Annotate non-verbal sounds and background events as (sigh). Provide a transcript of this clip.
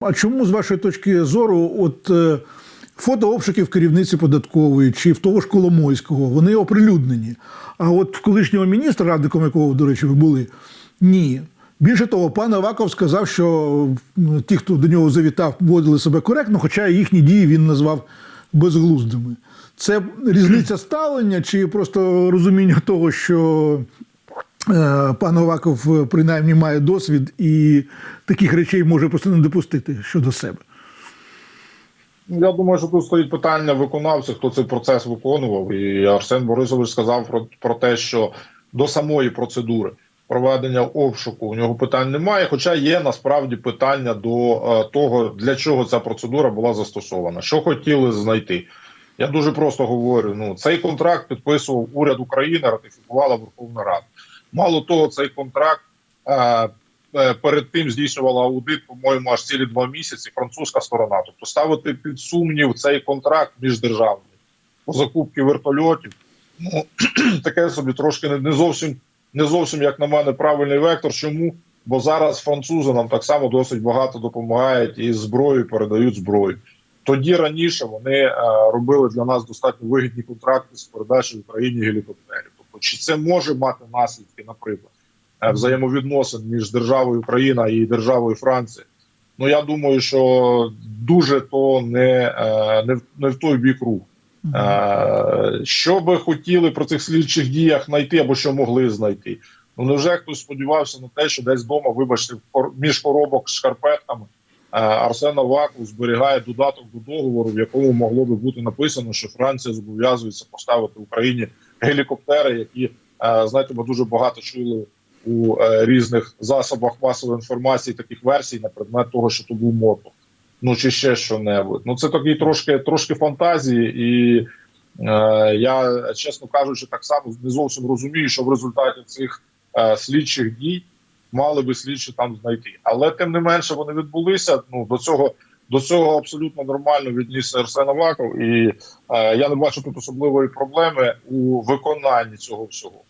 А чому, з вашої точки зору, от е, фото обшуків керівниці податкової чи в того ж Коломойського, вони оприлюднені. А от колишнього міністра, радником якого, до речі, ви були, ні. Більше того, пан Аваков сказав, що ті, хто до нього завітав, поводили себе коректно, хоча їхні дії він назвав безглуздими. Це різниця ставлення чи просто розуміння того, що пан Аваков е, принаймні має досвід і таких речей може просто не допустити щодо себе. Я думаю, що тут стоїть питання виконавців, хто цей процес виконував. І Арсен Борисович сказав про, про те, що до самої процедури проведення обшуку у нього питань немає. Хоча є насправді питання до е, того, для чого ця процедура була застосована, що хотіли знайти. Я дуже просто говорю: ну цей контракт підписував уряд України, ратифікувала Верховна Рада. Мало того, цей контракт е, перед тим здійснювала аудит, по-моєму, аж цілі два місяці. Французька сторона. Тобто ставити під сумнів цей контракт міждержавний по закупці вертольотів. Ну (clears throat) таке собі трошки не, не зовсім не зовсім, як на мене, правильний вектор. Чому? Бо зараз французи нам так само досить багато допомагають і зброю передають зброю. Тоді раніше вони е, робили для нас достатньо вигідні контракти з передачі в Україні гелікоптерів. Тобто, чи це може мати наслідки, наприклад, е, взаємовідносин між державою Україна і державою Франція? Ну я думаю, що дуже то не, е, не, в- не в той бік рух. Е, Що би хотіли про цих слідчих діях знайти або що могли знайти? Ну невже хтось сподівався на те, що десь вдома, вибачте, між коробок з шкарпетками Арсен Аваков зберігає додаток до договору, в якому могло би бути написано, що Франція зобов'язується поставити Україні гелікоптери, які е, знаєте, ми дуже багато чули у е, різних засобах масової інформації таких версій на предмет того, що то був мото. Ну чи ще що-небудь. Ну це такі трошки трошки фантазії, і е, я, чесно кажучи, так само не зовсім розумію, що в результаті цих е, слідчих дій мали би слідчі там знайти. Але тим не менше вони відбулися. Ну до цього до цього абсолютно нормально віднісся Арсен Аваков, і е, я не бачу тут особливої проблеми у виконанні цього всього.